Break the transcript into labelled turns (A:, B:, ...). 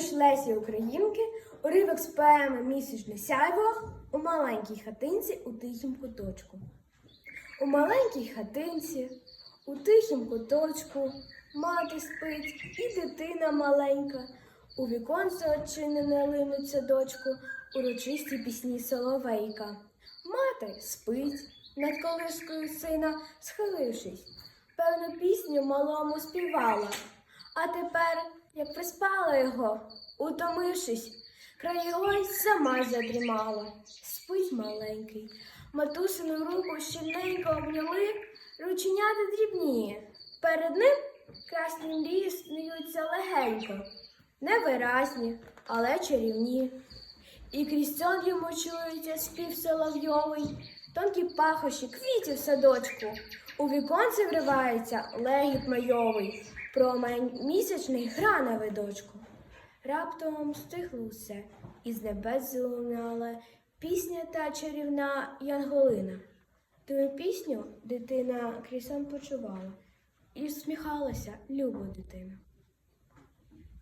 A: вірш Лесі Українки, уривок з поеми Місячне сяйво у маленькій хатинці у тихім куточку. У маленькій хатинці, у тихім куточку, мати спить і дитина маленька. У віконце очинене линуться дочку, урочисті пісні соловейка. Мати спить над колискою сина, схилившись, певну пісню малому співала. А тепер, як приспала його, утомившись, край його сама задрімала. Спить маленький, матусину руку щільненько обняли, рученята дрібніє. Перед ним красні мрії сміються легенько, невиразні, але чарівні. І крізь сон йому чується спів соловйовий, тонкі пахощі квітів садочку. У віконце вривається легіт майовий, промень місячний гра на видочку. Раптом стихло все, і з небес залунала пісня та чарівна Янголина. Ту пісню дитина крізь сон почувала і всміхалася люба дитина.